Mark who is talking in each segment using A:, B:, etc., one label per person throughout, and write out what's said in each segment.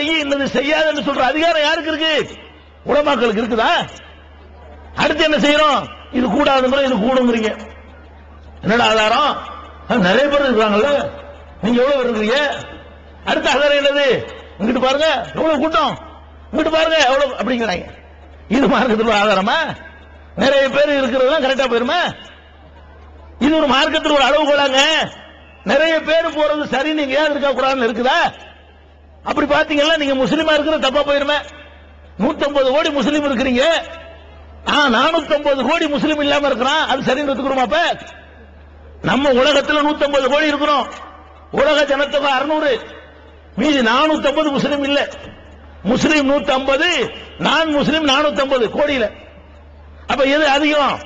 A: செய்ய இன்னது செய்யாதுன்னு சொல்ற அதிகாரம் யாருக்கு இருக்கு? உலமாக்களுக்கு இருக்குதா? அடுத்து என்ன செய்யறோம்? இது கூடாதுங்கிற இது கூடுங்கிறீங்க. என்னடா ஆதாரம்? நிறைய பேர் இருக்கிறாங்கல்ல. நீங்க எவ்வளவு பேர் இருக்கீங்க அடுத்த ஆதாரம் என்னது? இங்கிட்டு பாருங்க. எவ்வளவு கூட்டம்? இங்கிட்டு பாருங்க. எவ்வளவு அப்படிங்கிறாங்க. இது மார்க்கத்தில் ஒரு ஆதாரமா? நிறைய பேர் இருக்கிறது கரெக்டா போயிருமா? இது ஒரு மார்க்கத்தில் ஒரு அளவுகோலாங்க. நிறைய பேர் போறது சரி நீங்க ஏன் இருக்கா? கூடாதுன்னு இருக்குதா? அப்படி பாத்தீங்கன்னா நீங்க முஸ்லீமா இருக்கிற தப்பா போயிருமே. 150 கோடி முஸ்லீம் இருக்கிறீங்க. ஆ 450 கோடி முஸ்லீம் இல்லாம இருக்கிறான். அது சரின்னு ஒத்துக்கிறோமா அப்ப? நம்ம உலகத்துல 150 கோடி இருக்கிறோம். உலக ஜனத்தொகை 600 மீதி 450 முஸ்லீம் இல்ல. முஸ்லீம் 150 நான் முஸ்லீம் 450 கோடியில. அப்ப எது அதிகம்?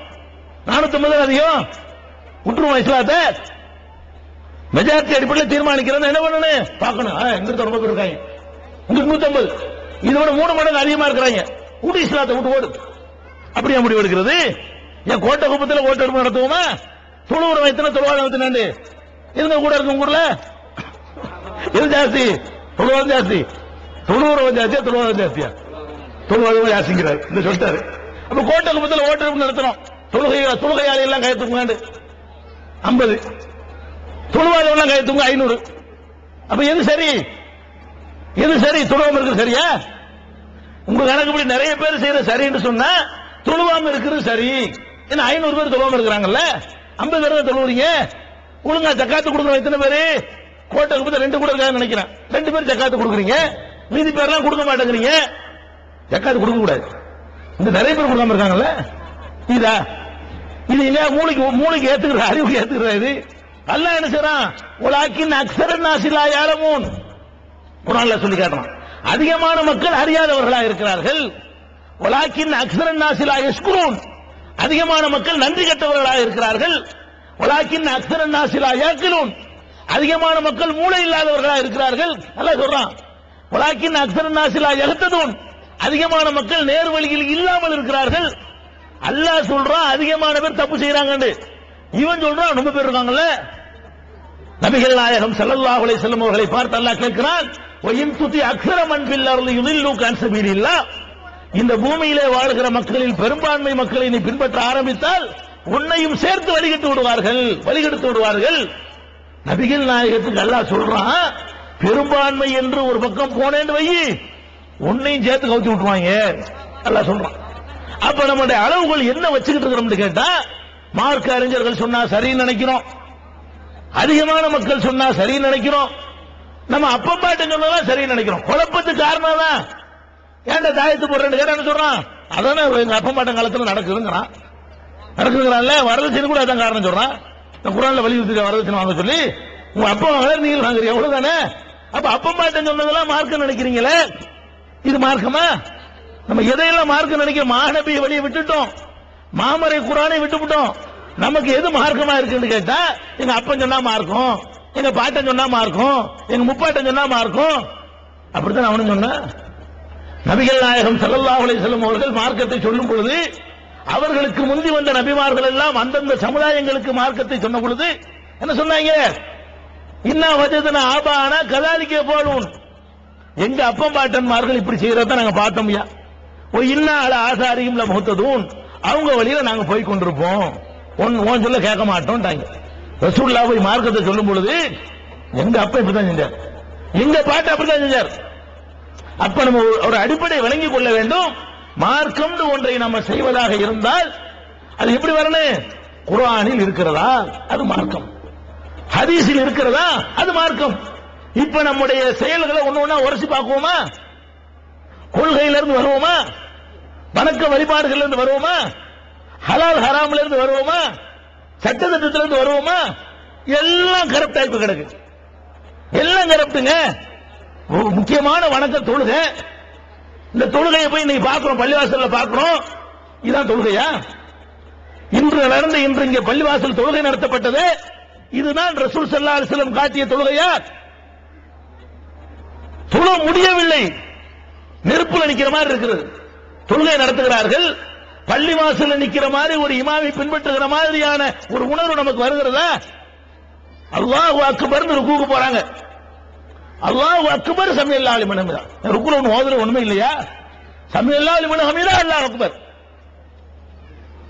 A: 450 அதிகம். விட்டுருவோம் இஸ்லாத்தை மெஜாரிட்டி அடிப்படையில் தீர்மானிக்கிறது. என்ன பண்ணணும்? பார்க்கணும். ஆ, எங்க ரொம்ப பேர் இருக்காங்க. உங்களுக்கு நூத்தம்பது. இதோட மூணு மடங்கு அதிகமா இருக்கிறாங்க. விட்டு இஸ்லாத்தை விட்டு ஓடு அப்படியா முடிவு எடுக்கிறது? என் கோட்டை குப்பத்தில் ஓட்டெடுப்பு நடத்துவோமா? தொழுவுற வைத்தன தொழுவாத வைத்தனாண்டு இருங்க கூட இருக்கும் ஊர்ல? எது ஜாஸ்தி? தொழுவாதம் ஜாஸ்தி. தொழுவுறவன் ஜாஸ்தியா தொழுவாதம் ஜாஸ்தியா? தொழுவாதம் ஜாஸ்திங்கிறார். இந்த சொல்லிட்டாரு. அப்ப கோட்டை குப்பத்தில் ஓட்டெடுப்பு நடத்தணும். தொழுகை தொழுகையாளி எல்லாம் கையத்துக்கு ஐம்பது. தொழுவாதவெல்லாம் தூங்க ஐநூறு. அப்ப எது சரி? எது சரி? தொழுவாம இருக்கிறது சரியா? உங்க கணக்குப்படி நிறைய பேர் செய்யற சரின்னு சொன்னா துணுவாம இருக்கிறது சரி. ஏன்னா ஐநூறு பேர் துணுவாம இருக்கிறாங்கல்ல? ஐம்பது பேர் தான் தொழுவுறீங்க. ஒழுங்கா ஜக்காத்து கொடுக்குறோம் எத்தனை பேரு? கோட்டை பத்தி ரெண்டு கூட இருக்காங்கன்னு நினைக்கிறேன். ரெண்டு பேர் ஜக்காத்து கொடுக்குறீங்க. மீதி பேர்லாம் கொடுக்க மாட்டேங்கிறீங்க. ஜக்காத்து கொடுக்க கூடாது. இந்த நிறைய பேர் கொடுக்காம இருக்காங்கல்ல? இதா இது இல்லையா? மூளைக்கு மூளைக்கு ஏத்துக்கிற அறிவுக்கு ஏத்துக்கிற இது. அல்ல என்ன செய்யறான்? உலாக்கின் அக்ஸர நாசிலா யாரமூன் குரான்ல சொல்லி காட்டுறான். அதிகமான மக்கள் அறியாதவர்களா இருக்கிறார்கள். உலாக்கின் அக்ஸர நாசிலா எஸ்குரூன் அதிகமான மக்கள் நன்றி கெட்டவர்களாக இருக்கிறார்கள். உலாக்கின் அக்ஸரன் நாசிலா யாக்கிலூன். அதிகமான மக்கள் மூளை இல்லாதவர்களாக இருக்கிறார்கள். நல்லா சொல்றான். உலாக்கின் அக்ஸரன் நாசிலா எகத்ததூன் அதிகமான மக்கள் நேர் வழியில் இல்லாமல் இருக்கிறார்கள். அல்லாஹ் சொல்றான் அதிகமான பேர் தப்பு செய்யறாங்க இவன் சொல்றான் ரொம்ப பேர் இருக்காங்கல்ல. நபிகள் நாயகம் செல்லல்லா அலைஹி வஸல்லம் அவர்களை பார்த்து அல்லாஹ் கேட்கிறான் ஒயின் துதி அக்ஸர மன் பில் அர்லி யுதில்லூக இந்த பூமியிலே வாழ்கிற மக்களில் பெரும்பான்மை மக்களை நீ பின்பற்ற ஆரம்பித்தால் உன்னையும் சேர்த்து வழிகட்டு விடுவார்கள் வழிகெடுத்து விடுவார்கள். நபிகள் நாயகத்துக்கு அல்லாஹ் சொல்றான் பெரும்பான்மை என்று ஒரு பக்கம் போனேன்னு வை உன்னையும் சேர்த்து கவுத்தி விட்டுவாங்க அல்லாஹ் சொல்றான். அப்ப நம்முடைய அளவுகள் என்ன வச்சுக்கிட்டு இருக்கிறோம்னு கேட்டா மார்க்க அறிஞர்கள் சொன்னா சரின்னு நினைக்கிறோம். அதிகமான மக்கள் சொன்னா சரின்னு நினைக்கிறோம். நம்ம அப்பா பாட்டு சொன்னதான் சரின்னு நினைக்கிறோம். குழப்பத்துக்கு காரணம் தான் ஏன்டா தாயத்து போடுறேன்னு கேட்டா சொல்றான்? அதானே எங்க அப்பா பாட்டன் காலத்துல நடக்குதுங்கிறான். நடக்குதுங்கிறான்ல வரதட்சணை கூட அதான் காரணம் சொல்றான். இந்த குரான்ல வலியுறுத்தி வரதட்சணை வாங்க சொல்லி உங்க அப்பா வாங்கல நீங்க வாங்குறீங்க எவ்வளவுதானே அப்ப அப்பா பாட்டன் சொன்னதெல்லாம் மார்க்கம் நினைக்கிறீங்களே? இது மார்க்கமா? நம்ம எதையெல்லாம் மார்க்கம் நினைக்கிற மாநபியை வழியை விட்டுட்டோம். மாமரை குரானை விட்டுவிட்டோம். நமக்கு எது மார்க்கமா இருக்குன்னு கேட்டா எங்க அப்பன் சொன்னா மார்க்கம் எங்க பாட்டன் சொன்னா மார்க்கம் எங்க முப்பாட்டன் சொன்னா மார்க்கம். அப்படித்தான் அவனும் சொன்ன. நபிகள் நாயகம் ஸல்லல்லாஹு செல்லும் அவர்கள் மார்க்கத்தை சொல்லும் பொழுது அவர்களுக்கு முந்தி வந்த நபிமார்கள் எல்லாம் அந்தந்த சமுதாயங்களுக்கு மார்க்கத்தை சொன்ன பொழுது என்ன சொன்னாங்க? இன்னா வஜதன ஆபானா கதாலிக்க போலும் எங்க அப்பம் பாட்டன்மார்கள் இப்படி செய்யறத நாங்க பார்த்தோம்யா ஓ இன்னா ஆசாரியும் முகத்ததும் அவங்க வழியில நாங்க போய் கொண்டிருப்போம். உன் சொல்ல கேட்க மாட்டோம்ட்டாங்க. ரசூல்லா போய் மார்க்கத்தை சொல்லும் பொழுது எங்க அப்பா இப்படிதான் செஞ்சார். எங்க பாட்டு அப்படிதான் செஞ்சார். அப்ப நம்ம ஒரு- அடிப்படை விளங்கிக் கொள்ள வேண்டும். மார்க்கம்னு ஒன்றை நம்ம செய்வதாக இருந்தால் அது எப்படி வரணும்? குர்ஆனில் இருக்கிறதா? அது மார்க்கம். ஹதீஸில் இருக்கிறதா? அது மார்க்கம். இப்ப நம்முடைய செயல்களை ஒண்ணு ஒண்ணா உரசி பார்க்குவோமா கொள்கையில இருந்து வருவோமா? வணக்க வழிபாடுகள்ல இருந்து வருவோமா? ஹலால் ஹராம்ல இருந்து வருவோமா? சட்டத்திட்டத்துல இருந்து வருவோமா? எல்லாம் கரப்ட் ஆயிப்பு கிடக்கு. எல்லாம் கரப்டுங்க முக்கியமான வணக்க தொழுகை. இந்த தொழுகையை போய் நீ பார்க்கிறோம் பள்ளிவாசல்ல பார்க்கிறோம். இதுதான் தொழுகையா? இன்று நடந்த இன்று இங்கே பள்ளிவாசல் தொழுகை நடத்தப்பட்டது. இதுதான் ரசூல் சல்லா அலிஸ்லம் காட்டிய தொழுகையா? தொழ முடியவில்லை. நெருப்புல நிக்கிற மாதிரி இருக்கிறது தொழுகை நடத்துகிறார்கள். பள்ளி வாசல்ல நிக்கிற மாதிரி ஒரு இமாமை பின்பற்றுகிற மாதிரியான ஒரு உணர்வு நமக்கு வருகிறதா? அல்லாஹ் அக்பர்னு ருக்குக்கு போறாங்க. அல்லாஹ் அக்பர் சமையல்லா அலிமன் ஹமீதா. ருக்குல ஒன்று ஓதுற ஒண்ணுமே இல்லையா? சமையல்லா அலிமன் ஹமீதா அல்லாஹ் அக்பர்.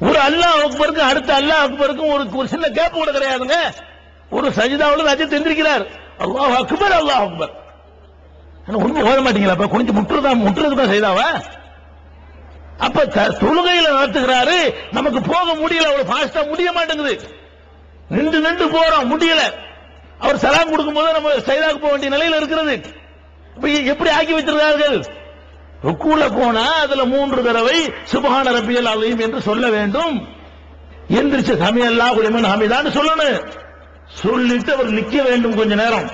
A: ஒரு அல்லாஹ் அக்பருக்கும் அடுத்த அல்லாஹ் அக்பருக்கும் ஒரு ஒரு சின்ன கேப் கூட கிடையாதுங்க. ஒரு சஜிதாவில் அஜித் தெரிஞ்சிருக்கிறார். அல்லாஹ் அக்பர் அல்லாஹ் அக்பர். ஆனா ஒண்ணும் ஓத மாட்டீங்களா? அப்ப குனிஞ்சு முட்டுறதா முட்டுறதுதான் செய்தாவா அப்ப த- தொழுகையில நடத்துகிறாரு. நமக்கு போக முடியல அவ்வளவு ஃபாஸ்டா முடிய மாட்டேங்குது. நின்று நின்று போறோம் முடியல. அவர் சலாம் கொடுக்கும்போது நம்ம சைதாக்கு போக வேண்டிய நிலையில இருக்கிறது. எப்படி ஆக்கி வச்சிருக்கார்கள் ருக்குல போனா அதுல மூன்று தடவை சுபஹான ரப்பியல் அலையும் என்று சொல்ல வேண்டும். எந்திரிச்ச சமையல்லா குலிமன் ஹமிதான் சொல்லணும். சொல்லிட்டு அவர் நிக்க வேண்டும் கொஞ்ச நேரம்.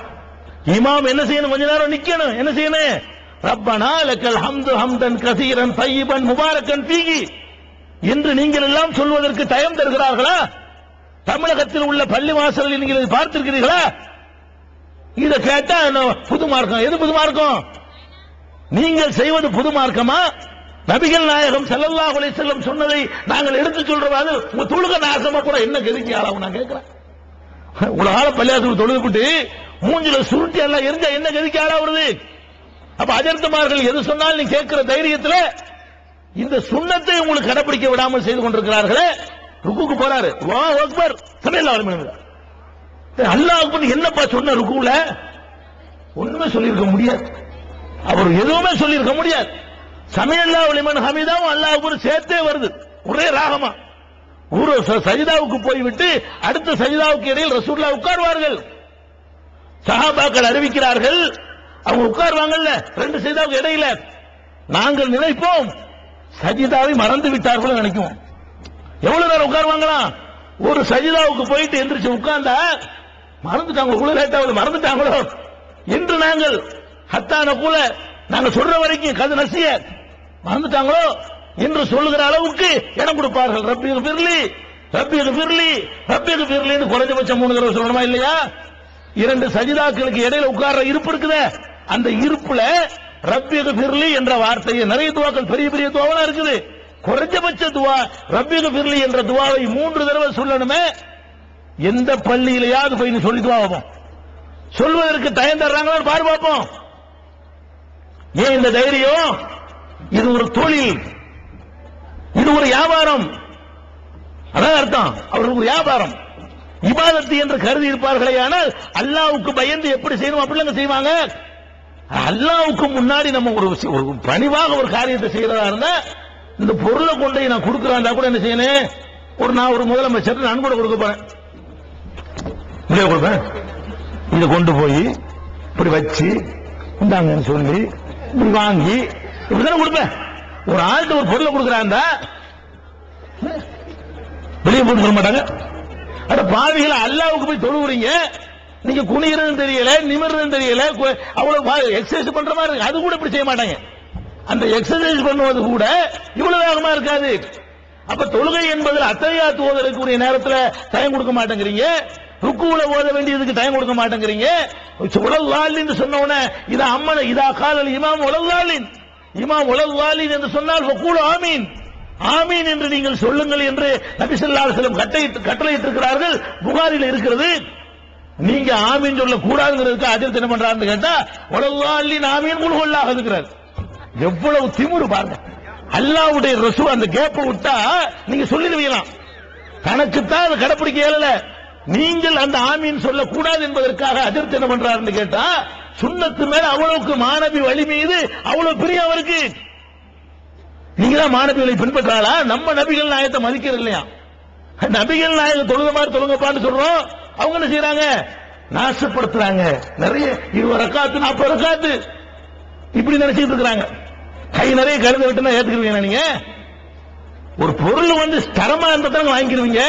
A: இமாம் என்ன செய்யணும்? கொஞ்ச நேரம் நிக்கணும். என்ன செய்யணும்? ரப்பனா லக்கல் ஹம்து ஹம்தன் கசீரன் தையிபன் முபாரக்கன் பீகி. என்று நீங்கள் எல்லாம் சொல்வதற்கு தயம் தருகிறார்களா? தமிழகத்தில் உள்ள பள்ளி வாசலில் நீங்கள் இதை பார்த்திருக்கிறீர்களா? இதை கேட்டா என்ன புது மார்க்கம்? எது புது மார்க்கம்? நீங்கள் செய்வது புது மார்க்கமா? நபிகள் நாயகம் செல்லல்லா கொலை வஸல்லம் சொன்னதை நாங்கள் எடுத்து சொல்றவாது உங்க தொழுக நாசமா கூட என்ன கதிக்கு ஆளாகும் நான் கேட்கிறேன். உலகால பள்ளியாசல் தொழுதுபிட்டு மூஞ்சில சுருட்டி எல்லாம் எரிஞ்சா என்ன கதிக்கு ஆளாவது அப்ப அஜர்த்தமார்கள் எது சொன்னாலும் நீ கேட்கிற தைரியத்துல இந்த சுண்ணத்தை உங்களுக்கு கடைபிடிக்க விடாமல் செய்து கொண்டிருக்கிறார்களே. ருக்குக்கு போறாரு. வா அக்பர். சமையல் அல்லாஹ் அக்பர் என்னப்பா சொன்ன ருக்குல ஒண்ணுமே சொல்லியிருக்க முடியாது. அவர் எதுவுமே சொல்லியிருக்க முடியாது. சமையல்லா ஒளிமன் ஹமீதாவும் அல்லாஹ் அக்பர் சேர்த்தே வருது. ஒரே ராகமா. ஒரு ச- சஜிதாவுக்கு போய்விட்டு அடுத்த சஜிதாவுக்கு இடையில் ரசூல்லா உட்கார்வார்கள். சஹாபாக்கள் அறிவிக்கிறார்கள் அவங்க உட்காருவாங்கல்ல. ரெண்டு சஜிதாவுக்கு இடையில. நாங்கள் நினைப்போம். சஜிதாவை மறந்து விட்டார்கள் நினைக்குவோம் எவ்வளவு நேரம் உட்காருவாங்களா? ஒரு சஜிதாவுக்கு போயிட்டு எந்திரிச்சு உட்கார்ந்தா மறந்துட்டாங்க உள்ள லேட்டாவது மறந்துட்டாங்களோ? என்று நாங்கள் ஹத்தான கூட நாங்க சொல்ற வரைக்கும் கது நசிய மறந்துட்டாங்களோ? என்று சொல்லுகிற அளவுக்கு இடம் கொடுப்பார்கள். ரப்பியது பிர்லி ரப்பியது பிர்லி ரப்பியது பிர்லின்னு குறைஞ்சபட்சம் மூணு தடவை சொல்லணுமா இல்லையா? இரண்டு சஜிதாக்களுக்கு இடையில உட்கார்ற இருப்பு இருக்குதே. அந்த இருப்புல ரப்பியது பிர்லி என்ற வார்த்தையை நிறைய துவாக்கள் பெரிய பெரிய துவாவெல்லாம் இருக்குது. குறைஞ்சபட்ச துவா ரப்பியது பிர்லி என்ற துவாவை மூன்று தடவை சொல்லணுமே. எந்த பள்ளியிலையாவது போய் நீ சொல்லி துவாவோம் சொல்வதற்கு தயம் தர்றாங்களா? பாரு பார்ப்போம். ஏன் இந்த தைரியம்? இது ஒரு தொழில். இது ஒரு வியாபாரம். அதான் அர்த்தம். அவர்களுக்கு ஒரு வியாபாரம். இபாதத்து என்று கருதி இருப்பார்களே ஆனால் அல்லாவுக்கு பயந்து எப்படி செய்யணும்? அப்படிலாம் செய்வாங்க. அல்லாவுக்கு முன்னாடி நம்ம ஒரு விஷயம்- ஒரு பணிவாக ஒரு காரியத்தை செய்யறதா இருந்தா இந்த பொருளை கொண்டு போய் நான் கொடுக்கறாண்டா கூட என்ன செய்யணும்? ஒரு நான் ஒரு முதலமைச்சர் நான் கூட கொடுக்க போறேன். கொடுப்பேன். இதை கொண்டு போய் இப்படி வச்சு இந்தாங்கன்னு சொல்லி இப்படி வாங்கி இப்படிதானே கொடுப்பேன். ஒரு ஆள்கிட்ட ஒரு பொருளை கொடுக்குறாண்டா வெளியே போட்டு சொல்ல மாட்டாங்க. அட பாவிகளை அல்லாவுக்கு போய் தொழுவுறீங்க. நீங்க குனிகிறதும் தெரியல நிமிர்றதும் தெரியல அவ்வளவு எக்ஸசைஸ் பண்ற மாதிரி இருக்கு. அது கூட இப்படி செய்ய மாட்டாங்க. அந்த எக்ஸசைஸ் பண்ணுவது கூட இவ்வளவு வேகமா இருக்காது. அப்ப தொழுகை என்பதில் அத்தையாத்து ஓதலுக்குரிய நேரத்தில் டைம் கொடுக்க மாட்டேங்கிறீங்க. ருக்குல ஓத வேண்டியதுக்கு டைம் கொடுக்க மாட்டேங்கிறீங்க. உலகாலின்னு சொன்ன உடனே இதா அம்மன் இதா காலல் இமாம் உலகாலின் இமாம் உலகாலின் என்று சொன்னால் ஃபக்கூலு ஆமீன். ஆமீன் என்று நீங்கள் சொல்லுங்கள் என்று நபி ஸல்லல்லாஹு கட்டளையிட்டிருக்கிறார்கள். புகாரில் இருக்கிறது. நீங்க ஆமீன் சொல்ல கூடாதுங்கிறதுக்கு அதில் என்ன பண்றாருன்னு கேட்டா அள்ளி ஆமீன் குழுகொள்ளாக இருக்கிறார் எவ்வளவு திமுரு பாருங்க. அல்லாவுடைய ரசு அந்த கேப்பை விட்டா நீங்க சொல்லிடுவீங்களாம் கணக்குத்தான் அதை கடைப்பிடிக்க இயலல. நீங்கள் அந்த ஆமீன் சொல்லக்கூடாது என்பதற்காக அதிர்ச்சி என்ன பண்றாருன்னு கேட்டா சுண்ணத்து மேல அவ்வளவுக்கு மாணவி வழி மீது அவ்வளவு பிரியம் அவருக்கு. நீங்க தான் மாணவிகளை பின்பற்றாளா? நம்ம நபிகள் நாயகத்தை மதிக்கிறது இல்லையா நபிகள் நாயகம் தொழுத மாதிரி தொழுங்கப்பான்னு சொல்றோம். அவங்க என்ன செய்யறாங்க நாசப்படுத்துறாங்க. நிறைய இருபது ரக்காத்து நாற்பது ரக்காத்து. இப்படி நினைச்சிட்டு இருக்கிறாங்க. கை நிறைய கருத விட்டுனா ஏத்துக்கிறீங்க நீங்க? ஒரு பொருள் வந்து தரமா இருந்தா தானே வாங்கிக்கிறீங்க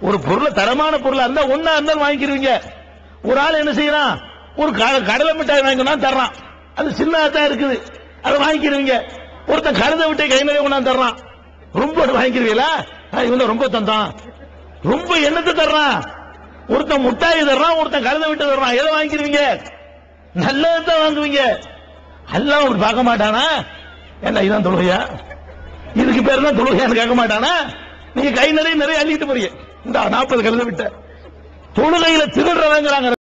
A: ஒரு பொருள் தரமான பொருளா இருந்தா ஒன்னா இருந்தாலும் வாங்கிக்கிருவீங்க ஒரு ஆள் என்ன செய்யறான்? ஒரு க- கடலை மிட்டாய் வாங்கினா தர்றான். அது சின்னதா தான் இருக்குது. அதை வாங்கிக்கிருவீங்க ஒருத்தன் கருத விட்டை கை நிறைய கொண்டாந்து தர்றான். ரொம்ப வாங்கிக்கிறீங்களா இவன் ரொம்ப தந்தான். ரொம்ப என்னத்தை தர்றான்? ஒருத்தன் முட்டாய் தர்றான் ஒருத்தன் கருத விட்டு தர்றான். எதை வாங்கிக்கிருவீங்க நல்லதான் வாங்குவீங்க. அல்லாஹ் அப்படி பார்க்க மாட்டானா? என்ன இதான் தொழுகையா? இதுக்கு பேர் தான் தொழுகையான்னு கேட்க மாட்டானா? நீங்க கை நிறைய நிறைய அள்ளிட்டு போறீங்க. இந்த நாற்பது கழுத விட்ட. தொழுகையில திருடுறவங்கிறாங்க